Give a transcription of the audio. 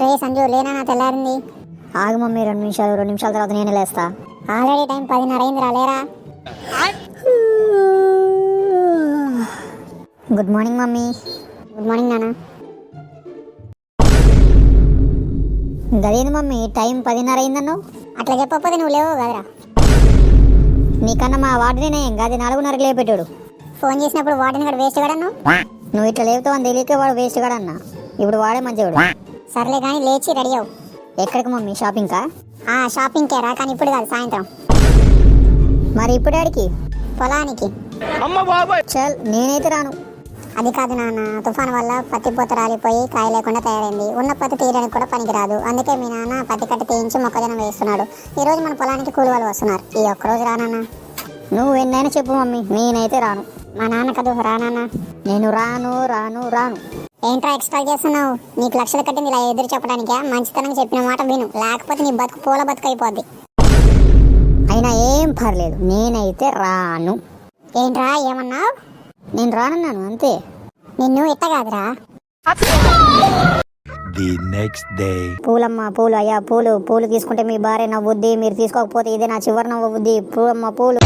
రే సంజు లేనా నా తెల్లారింది? ఆగు మమ్మీ రెండు నిమిషాలు రెండు నిమిషాల తర్వాత నేను లేస్తా. ఆల్రెడీ టైం పదిన్నర అయిందిరా లేరా? Good morning mummy. Good morning నాన్న. గదేంది మమ్మీ టైం పదిన్నర అయిందన్నావు అట్లా చెప్పకపోతే నువ్వు లేవు కదరా. నీకన్నా మా వాడినే గది నాలుగున్నరకు లేపెట్టాడు. ఫోన్ చేసినప్పుడు వాటిని కూడా వేస్ట్ కడను నువ్వు ఇట్లా లేపుతావు అని తెలియక వాడు వేస్ట్ కూడా అన్న ఇప్పుడు వాడే మంచివాడు సర్లే కానీ లేచి రెడీ అవు ఎక్కడికి మమ్మీ? షాపింగ్కా ఆ షాపింగ్కే రా కానీ ఇప్పుడు కాదు సాయంత్రం. మరి ఇప్పుడు ఆడికి? పొలానికి. చల్ నేనైతే రాను. అది కాదు నాన్న తుఫాన్ వల్ల పత్తి పూత రాలిపోయి కాయ లేకుండా తయారైంది. ఉన్న పత్తి తీయడానికి కూడా పనికిరాదు అందుకే మీ నాన్న పత్తి కట్ట తీయించి మొక్కజొన్న వేస్తున్నాడు. ఈ రోజు మన పొలానికి కూలి వాళ్ళు వస్తున్నారు. ఈ ఒక్కరోజు రానన్నా నువ్వు ఎన్నైనా చెప్పు మమ్మీ నేనైతే రాను. మా నాన్న కదూ రానన్నా నేను రాను రాను రాను. ఏంట్రా ఎక్స్పెక్ట్ చేస్తున్నావు? నీకు లక్షలు కట్టింది ఇలా ఎదురు చెప్పడానికే? మంచితనం చెప్పిన మాట విను. లేకపోతే నీ బతుకు పూల బతుకు అయిపోద్ది అయినా ఏం పర్లేదు. నేనైతే రాను. ఏంట్రా ఏమన్నావు? నేను రానన్నాను అంతే. నిన్ను ఇట్ట కాదురా. The next day. పూలమ్మ పూలు అయ్యా పూలు. పూలు తీసుకుంటే మీ భార్య నవ్వుద్ది. మీరు తీసుకోకపోతే ఇదే నా చివరి నవ్వుద్ది పూలమ్మ పూలు.